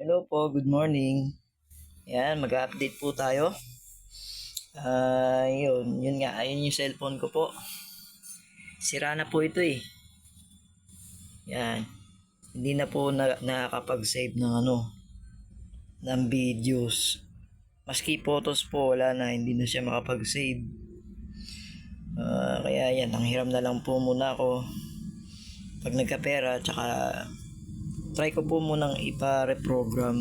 Hello po, good morning. Yan, mag-update po tayo. Ah, yun, yun nga, ayun yung cellphone ko po. Sira na po ito eh. Yan. Hindi na po na, nakakapag-save ng ano, ng videos. Maski photos po, wala na, hindi na siya makapag-save. Ah, kaya yan, ang hiram na lang po muna ako. Pag nagkapera, tsaka try ko po munang ipa-reprogram.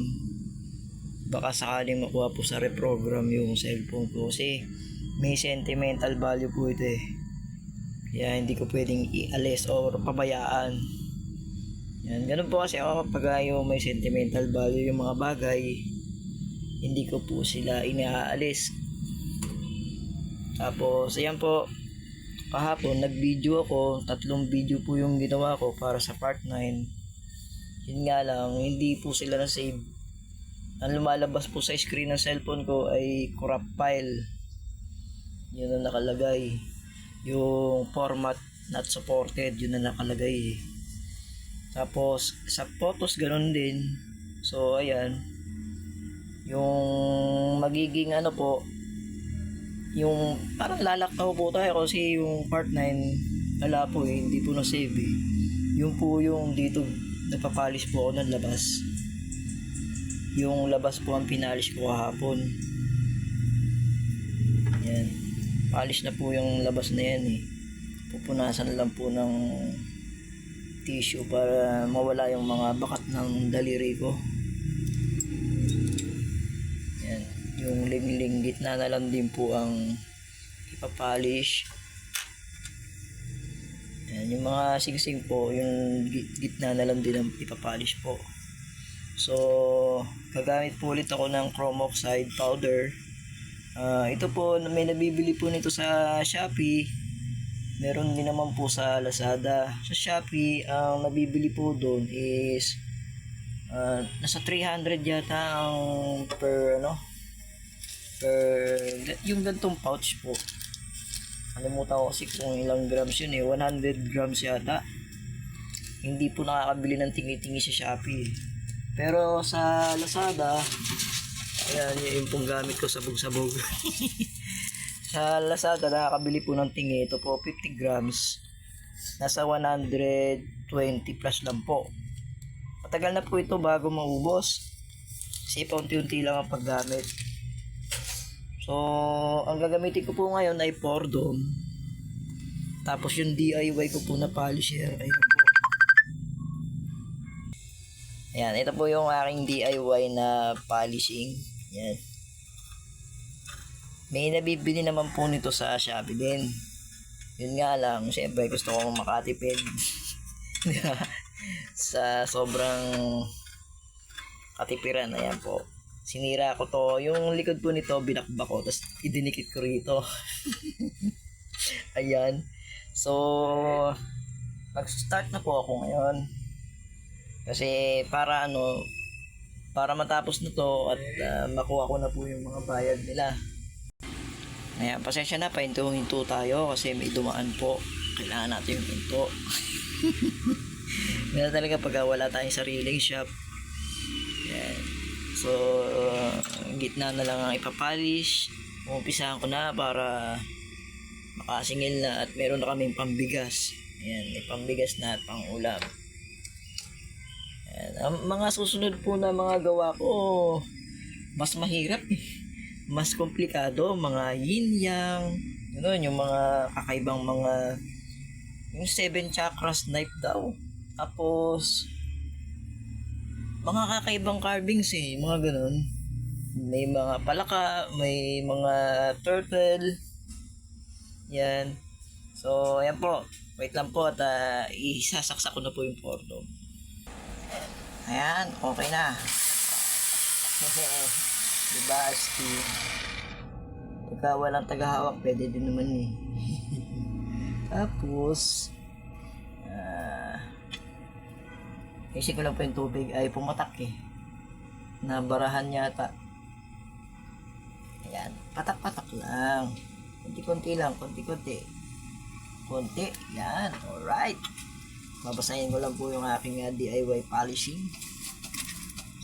Baka sakaling makuha po sa reprogram yung cellphone ko kasi may sentimental value po ito eh. Kaya hindi ko pwedeng ialis or pabayaan. Yan ganun po kasi ako. Kapag yung may sentimental value yung mga bagay hindi ko po sila inaalis tapos ayan po. Kahapon nag video ako. Tatlong video po yung ginawa ko para sa part 9 yun nga lang, hindi po sila na-save. Ang lumalabas po sa screen ng cellphone ko ay corrupt file. Yun ang nakalagay. Yung format not supported, yun ang nakalagay. Tapos, sa photos, ganun din. So, ayan. Yung magiging ano po, yung parang lalaktaw po tayo kasi yung part 9 wala po eh, hindi po na-save eh. Yung po yung dito nagpapalis po ako ng labas. Yung labas po ang pinalis ko kahapon. Yan. Palis na po yung labas na yan eh. Pupunasan lang po ng tissue para mawala yung mga bakat ng daliri ko. Yan. Yung ling-ling gitna na lang din po ang ipapolish. Yan, yung mga singsing po, yung git- gitna na lang din ang ipapolish po. So, gagamit po ulit ako ng chrome oxide powder. Ah, ito po, may nabibili po nito sa Shopee. Meron din naman po sa Lazada. Sa Shopee, ang nabibili po doon is ah, nasa 300 yata ang per ano per yung gantong pouch po Nakalimutan ko kasi kung ilang grams yun eh. 100 grams yata. Hindi po nakakabili ng tingi-tingi sa Shopee. Pero sa Lazada, ayan, yun yung pong gamit ko sabog-sabog. sa Lazada, nakakabili po ng tingi. Ito po, 50 grams. Nasa 120 plus lang po. Matagal na po ito bago maubos. Kasi paunti-unti lang ang paggamit. So, ang gagamitin ko po ngayon ay Pordom. Tapos yung DIY ko po na polisher. Ayan po. Ayan, ito po yung aking DIY na polishing. Ayan. May nabibili naman po nito sa Shopee din. Yun nga lang, syempre gusto ko makatipid. sa sobrang katipiran. Ayan po sinira ko to. Yung likod po nito, binakbak ko. Tapos, idinikit ko rito. Ayan. So, mag-start na po ako ngayon. Kasi, para ano, para matapos na to at ah, makuha ko na po yung mga bayad nila. Ayan, pasensya na, pahinto-hinto tayo kasi may dumaan po. Kailangan natin yung hinto. Ganun talaga pag wala tayong sariling shop. So, uh, gitna na lang ang ipapolish. Umumpisahan ko na para makasingil na at meron na kaming pambigas. Ayan, may pambigas na at pang ulam. Ayan, ang mga susunod po na mga gawa ko, mas mahirap. Mas komplikado, mga yin-yang, yun, yung mga kakaibang mga, yung seven chakras knife daw. Tapos, mga kakaibang carvings eh, mga ganun. May mga palaka, may mga turtle. Yan. So, ayan po. Wait lang po at uh, isasaksak ko na po yung porto. Ayan, okay na. diba, Steve? Pagka walang tagahawak, pwede din naman eh. Tapos, ah, Isip ko lang po yung tubig ay pumatak eh. Nabarahan yata. Ayan. Patak-patak lang. Kunti-kunti lang. Kunti-kunti. Kunti. Yan. Alright. Babasahin ko lang po yung aking uh, DIY polishing.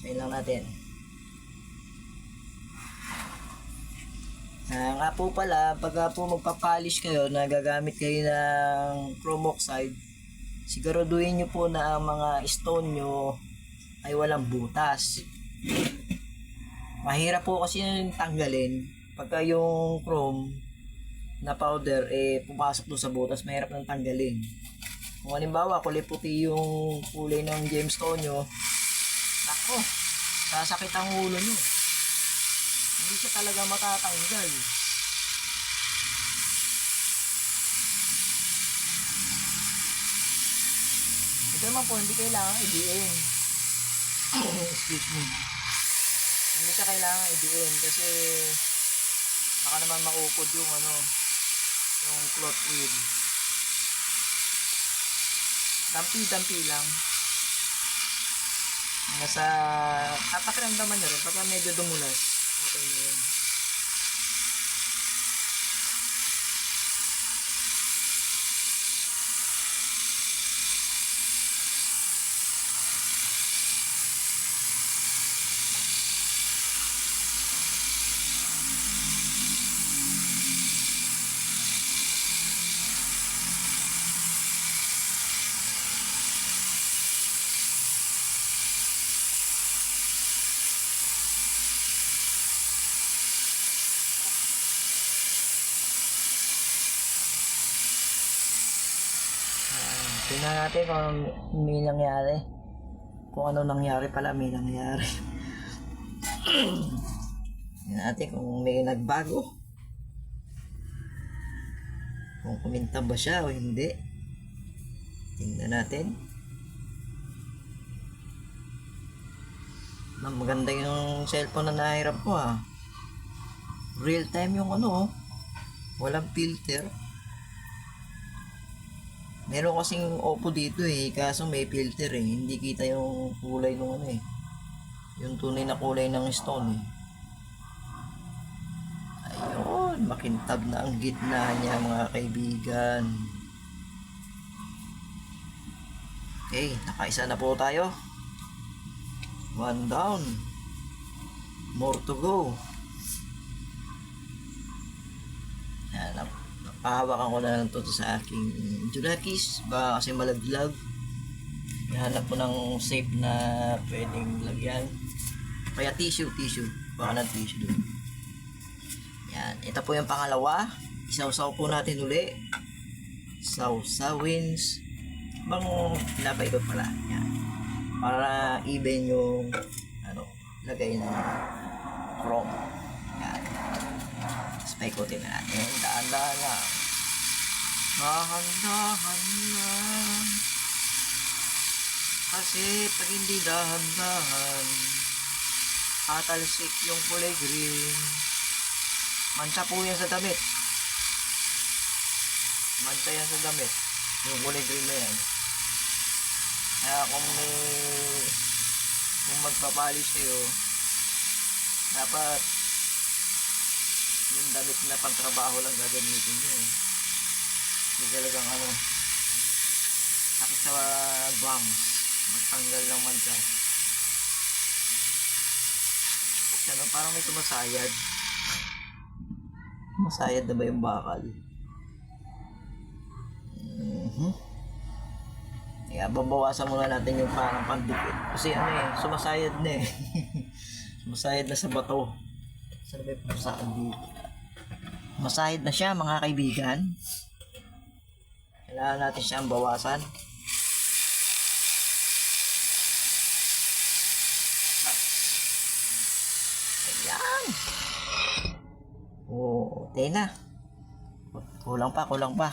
Ayun lang natin. Ah, nga po pala, pag po magpapolish kayo, nagagamit kayo ng chrome oxide, siguraduhin nyo po na ang mga stone nyo ay walang butas. Mahirap po kasi yung tanggalin. Pagka yung chrome na powder, eh, pumasok doon sa butas, mahirap nang tanggalin. Kung halimbawa, kulay puti yung kulay ng gemstone nyo, nako, sasakit ang ulo nyo. Hindi siya talaga matatanggal. Naman po, hindi kailangan i-DN. Excuse me. Hindi siya kailangan i-DN kasi baka naman maupod yung ano, yung cloth wheel. Dampi-dampi lang. Nasa, tapakiramdaman nyo rin, pagka medyo dumulas, okay na yun. Tingnan natin kung may nangyari. Kung ano nangyari pala, may nangyari. Tingnan natin kung may nagbago. Kung kuminta ba siya o hindi. Tingnan natin. Na maganda yung cellphone na nahirap ko ah. Real time yung ano oh. Walang filter. Meron kasing Oppo dito eh, kaso may filter eh. Hindi kita yung kulay ng ano eh. Yung tunay na kulay ng stone eh. Ayun, makintab na ang gitna niya mga kaibigan. Okay, nakaisa na po tayo. One down. More to go. Pahawakan ko na lang to sa aking Junakis baka kasi malaglag. Hanap ko ng safe na pwedeng lagyan. Kaya tissue tissue. Baka ng tissue doon yan. Ito po yung pangalawa. Isawsaw po natin uli. Sawsawins bang pinapaikot pala. Yan. Para even yung ano lagay ng chrome. Yan. Tapos paikutin na natin. Daan-daan lang dahan-dahan lang kasi pag hindi dahan-dahan atalsik yung kulay green. Mansa po yan sa damit. Mansa yan sa damit. Yung kulay green na yan. Kaya kung may kung magpapalis kayo dapat yung damit na pagtrabaho lang gagamitin nyo. eh. Hindi talagang ano, sakit sa bangs, magtanggal ng mancha. Ano, parang may sumasayad. Masayad na ba yung bakal? Mhm. Kaya babawasan muna natin yung parang pandikit. Kasi ano eh, sumasayad na eh. sumasayad na sa bato. Saan ba yung pusakan dito? Masahid na siya mga kaibigan. Kailangan natin siyang bawasan. Ayan. Oo, okay na. Kulang pa, kulang pa.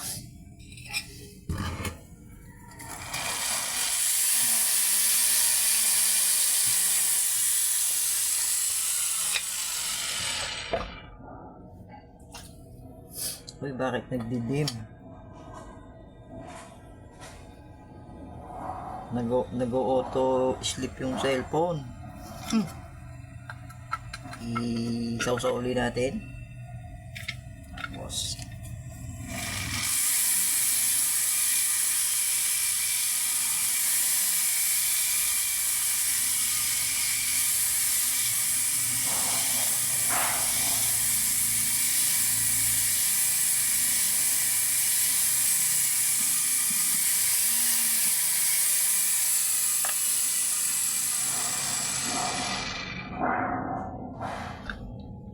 Uy, bakit nagdidim? Nag-auto sleep yung cellphone. Hmm. Isaw-saw uli natin. Tapos,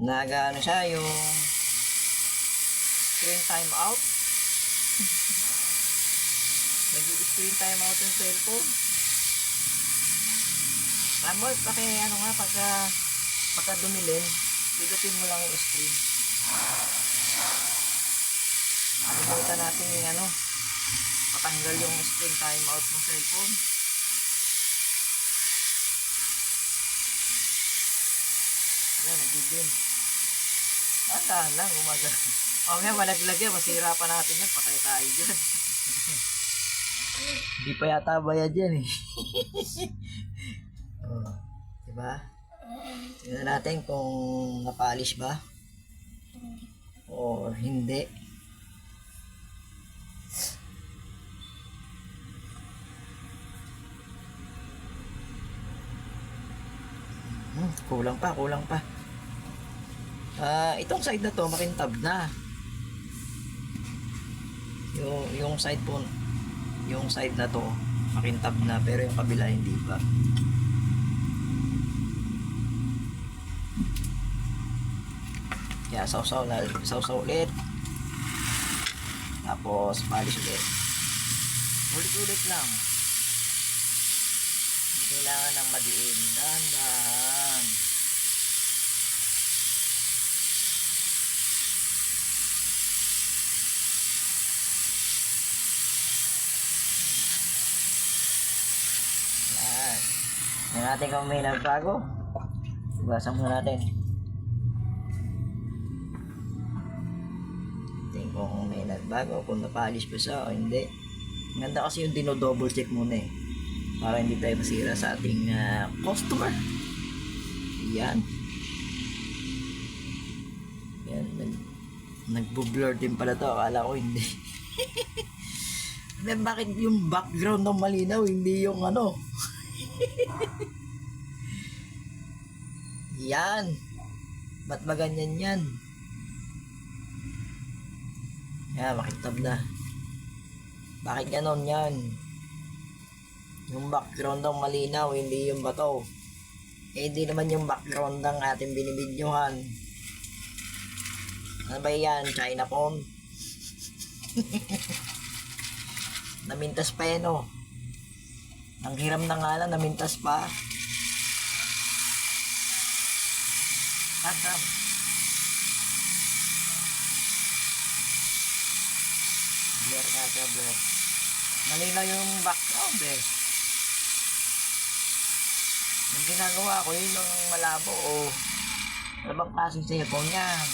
Nag-ano siya, yung screen time out. Nag-screen time out yung cellphone. Ramol, paki ano nga, pagka, pagka dumilin, pidutin mo lang yung screen. Kalimutan natin yung ano, patanggal yung screen time out ng cellphone. Yan, nagdidin. Ah, dahan lang, umaga. Mamaya malaglag yan, masira pa natin yan, patay tayo dyan. Hindi pa yata bayad yan eh. oh, diba? Tingnan natin kung napolish ba. Or hindi. Hmm, kulang pa, kulang pa. Ah, itong side na to makintab na. Yung yung side po, yung side na to makintab na pero yung kabila hindi pa. Kaya sausaw na, sausaw ulit. Tapos polish ulit. Ulit-ulit lang. Hindi kailangan ng madiin. Dahan-dahan. Yan. Yan natin kung may nagbago. Basan muna natin. Tingnan ko kung may nagbago, kung napolish pa siya o hindi. Ganda kasi yung dino-double check muna eh. Para hindi tayo masira sa ating ah, customer. Yan. Yan. Nag, nagbo-blur din pala to. Akala ko hindi. Then bakit yung background ng malinaw, hindi yung ano? yan. Ba't ba ganyan yan? Yan, makitab na. Bakit ganon yan? Yung background ng malinaw, hindi yung bato. Eh, hindi naman yung background ng ating binibidyohan. Ano ba yan? China phone? Namintas pa yan, oh. Ang hiram na nga lang, namintas pa. Tandam. Blur ka ka, blur. Malinaw yung background, eh. Yung ginagawa ko, yun yung malabo, oh. Ano bang klaseng cellphone yan?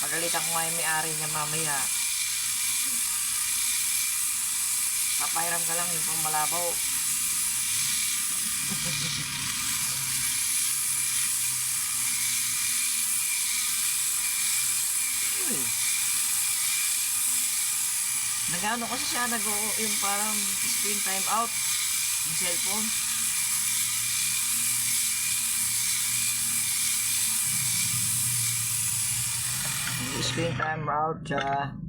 Pagalitan ko nga yung may-ari niya mamaya. Papairam ka lang yung pang malabaw. Uy. Nagano kasi siya nag yung parang screen time out ng cellphone. Screen time out siya.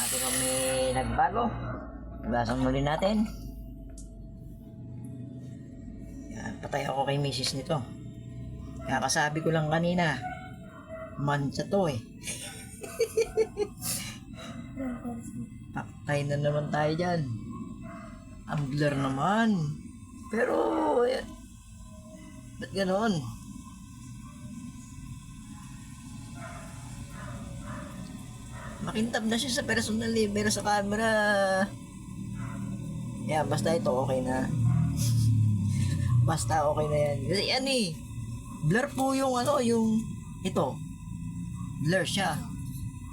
Natin kami nagbago. Basan muli natin. Yan, patay ako kay misis nito. Kakasabi ko lang kanina, mansa to eh. Patay na naman tayo dyan. Ang blur naman. Pero, yan. Ba't ganon? Makintab na siya sa personal eh, pero sa camera, yan, basta ito okay na. basta okay na yan. Kasi yan eh, blur po yung ano, yung, ito, blur siya.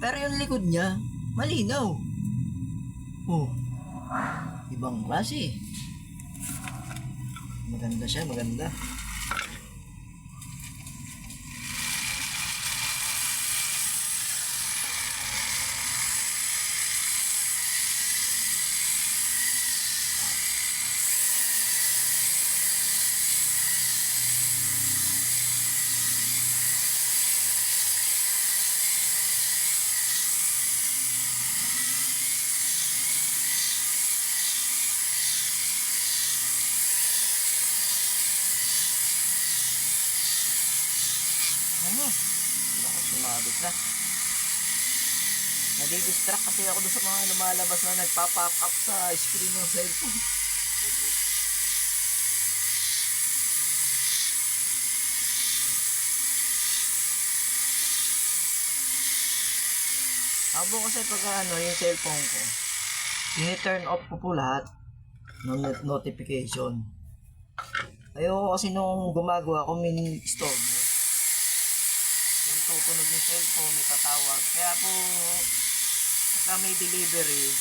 Pero yung likod niya, malinaw. Oh, ibang klase. Maganda siya, maganda. Sumabit na. Nadidistract kasi ako doon sa mga lumalabas na nagpa-pop up sa screen ng cellphone. Abo kasi pag ano, yung cellphone ko, tini-turn off ko po lahat ng not- notification. Ayoko kasi nung gumagawa ko, min-istorbo. Tutunog yung cellphone, may tatawag. Kaya po, pagka may delivery,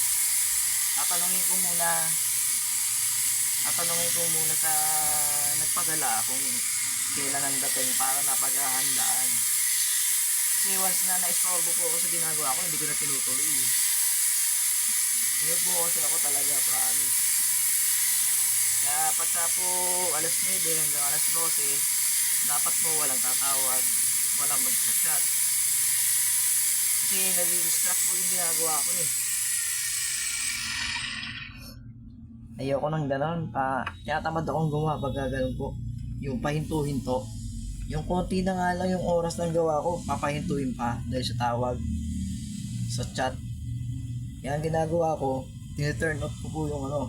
tatanungin ko muna, tatanungin ko muna sa nagpadala kung kailan ang dating para napaghahandaan. Kasi once na na-istorbo po ako sa ginagawa ko, hindi ko na tinutuloy. Kaya po kasi ako talaga, promise. Kaya pagka po alas 9 hanggang alas 12, dapat po walang tatawag, walang mag-chat. Kasi nadi-distract po yung ginagawa ko eh. Ayoko nang gano'n pa. Kaya tamad akong gumawa pag gano'n po. Yung pahinto-hinto. Yung konti na nga lang yung oras ng gawa ko, papahintuin pa dahil sa tawag, sa chat. Kaya ang ginagawa ko, tiniturn off ko po yung ano,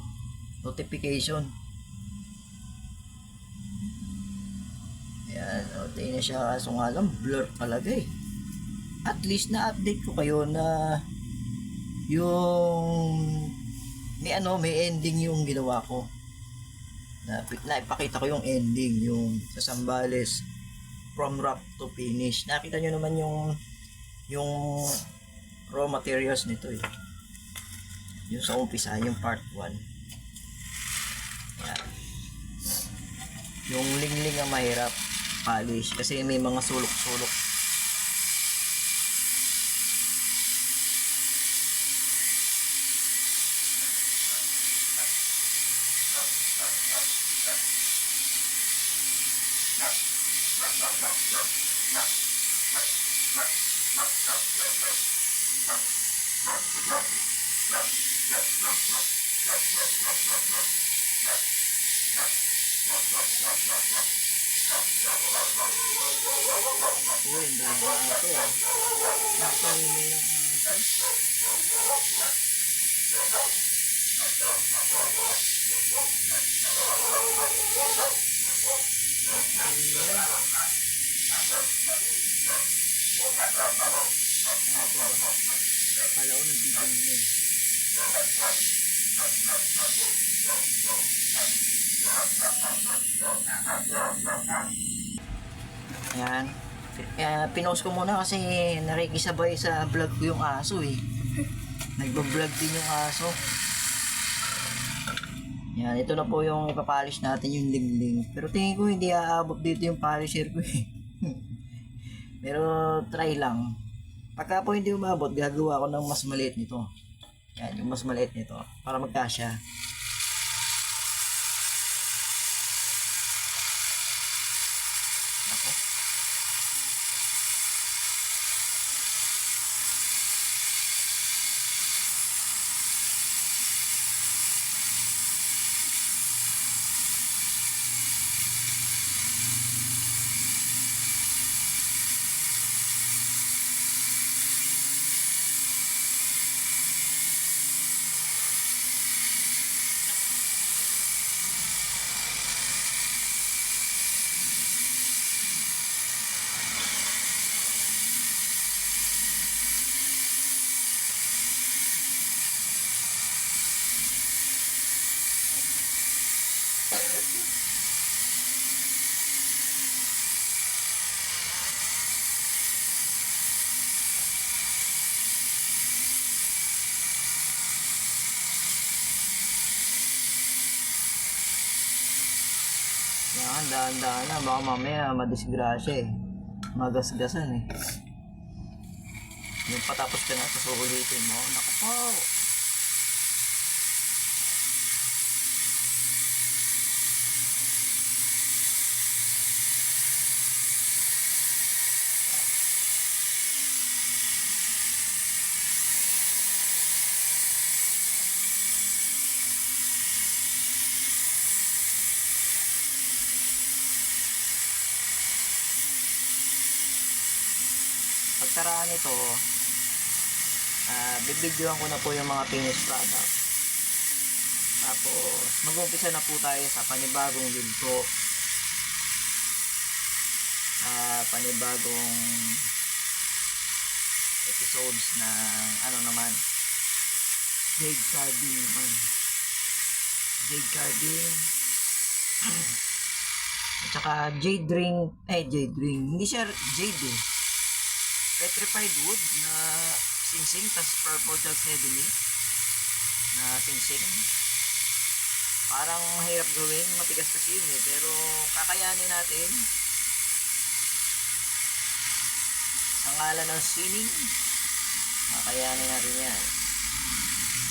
notification. Ayan, okay na siya. Kaso nga lang, blur talaga eh. At least na-update ko kayo na yung may ano, may ending yung ginawa ko. Na, na ipakita ko yung ending, yung sa Sambales from wrap to finish. Nakita nyo naman yung yung raw materials nito eh. Yung sa umpisa, yung part 1. Yan. Yung lingling ang mahirap polish kasi may mga sulok-sulok. Uy, ang dami na ito ah. Napahuli ng aso. Ano ito ba? Kala ko nagbibing na eh. Ayan. Kaya pinost ko muna kasi nakikisabay sa vlog ko yung aso eh. Nagbo-vlog din yung aso. Yan, ito na po yung ipapolish natin yung lingling. Pero tingin ko hindi aabot dito yung polisher ko eh. Pero try lang. Pagka po hindi umabot, gagawa ko ng mas maliit nito. Yan, yung mas maliit nito. Para magkasya. Ako. Yan, dahan-dahan na. Baka mamaya madisgrasya eh. Magasgasan eh. Yung patapos ka na, susulitin mo. Naku po. Pag pagkaraan nito, ah bibidyoan ko na po yung mga finished product. Tapos, mag-umpisa na po tayo sa panibagong ginto. Ah, panibagong episodes na ano naman jade carving naman jade carving at saka jade ring eh jade ring hindi siya jade eh petrified wood na singsing tas purple chalcedony na singsing. Parang mahirap gawin matigas kasi yun eh pero kakayanin natin. Sa ngalan ng sining kakayanin natin yan.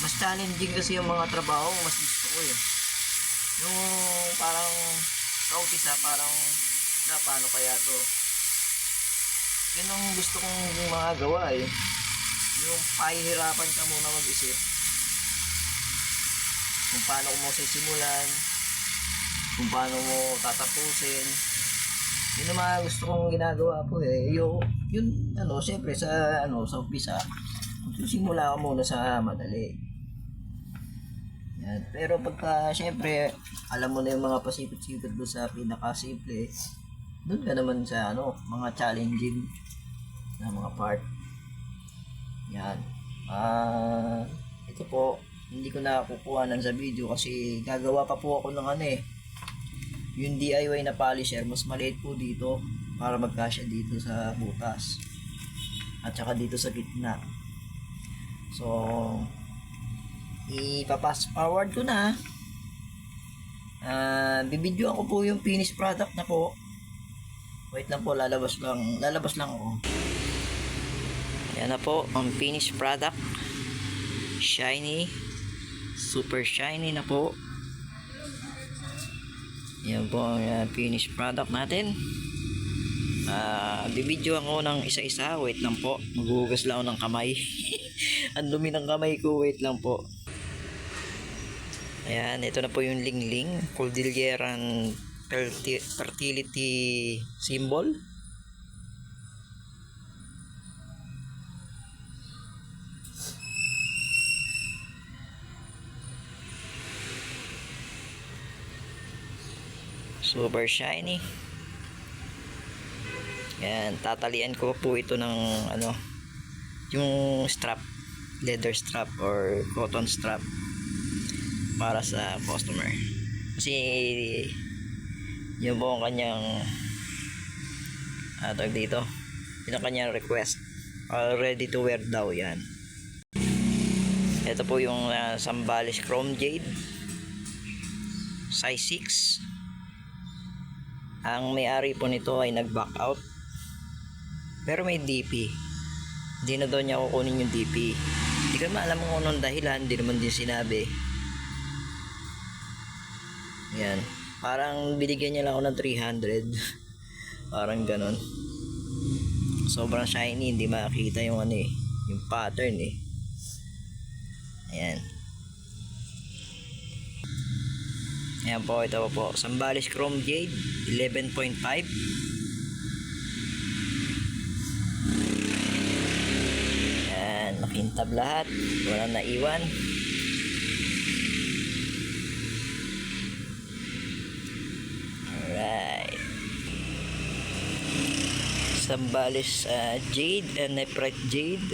Mas challenging kasi yung mga trabaho mas gusto ko eh yung parang sa umpisa parang na paano kaya to yun ang gusto kong mga gawa eh. Yung pahihirapan ka muna mag-isip. Kung paano mo sisimulan kung paano mo tatapusin. Yun ang mga gusto kong ginagawa po eh. Yung, yun ano syempre sa ano sa umpisa simula ka muna sa madali. Yan. pero pagka syempre alam mo na yung mga pasipit-sipit doon sa pinakasimple doon ka naman sa ano mga challenging na mga part. Yan. Ah ito po hindi ko na kukuhanan sa video kasi gagawa pa po ako ng ano eh. Yung DIY na polisher mas maliit po dito para magkasya dito sa butas. At saka dito sa gitna. So ipapass forward ko na. Ah bibidyo ako po yung finished product na po. Wait lang po lalabas lang lalabas lang ako yan na po ang finished product. Shiny. Super shiny na po. Yan po ang uh, finished product natin. Ah bibidyo ako ng isa-isa. Wait lang po. Maghuhugas lang ako ng kamay. Ang dumi ng kamay ko. Wait lang po. Ayan ito na po yung lingling Cordilleran ferti- fertility symbol super shiny yan tatalian ko po ito ng ano yung strap leather strap or cotton strap para sa customer. Kasi yun po ang kanyang tawag dito yun ang kanyang request. Uh, ready to wear daw yan. Ito po yung uh, Sambales Chrome Jade. Size 6 ang may-ari po nito ay nag-back out. Pero may DP hindi na daw niya kukunin yung DP hindi ko alam kung anong dahilan hindi naman din sinabi. Yan. Parang binigyan niya lang ako ng 300 parang ganon sobrang shiny hindi makita yung ano eh yung pattern eh. Ayan Ayan po, ito po po. Sambales Chrome Jade, 11.5. Ayan, nakintab lahat. Walang naiwan. Alright. Sambales uh, Jade and Nephrite Jade.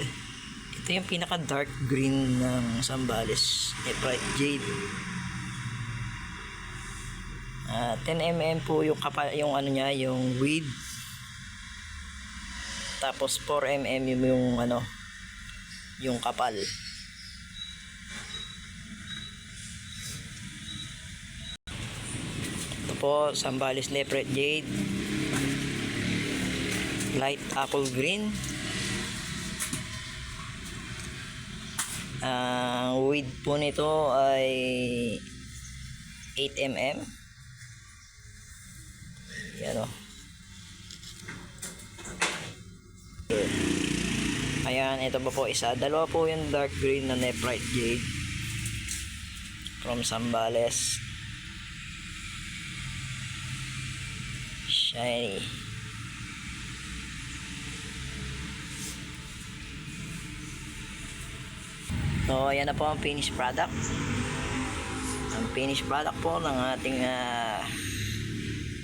Ito yung pinaka dark green ng Sambales Nephrite Jade. Ah, 10 mm po yung kapal yung ano niya, yung width. Tapos 4 mm yung, yung ano, yung kapal. Ito po, Sambales Leopard Jade. Light apple green. Ang width po nito ay 8 mm. Yan o. Oh. Ayan, ito pa po isa. Dalawa po yung dark green na nephrite jade from Sambales. Shiny. So, ayan na po ang finished product. Ang finished product po ng ating uh,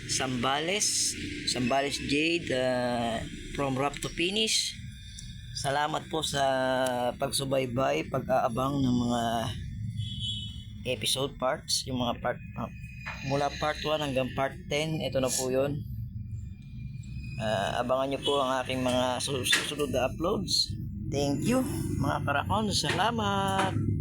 Sambales. Sambales Jade ah, from wrap to finish. Salamat po sa pagsubaybay, pag-aabang ng mga episode parts, yung mga part ah, mula part 1 hanggang part 10, ito na po 'yon. Ah, abangan nyo po ang aking mga sus- susunod na uploads. Thank you, mga karakon. Salamat.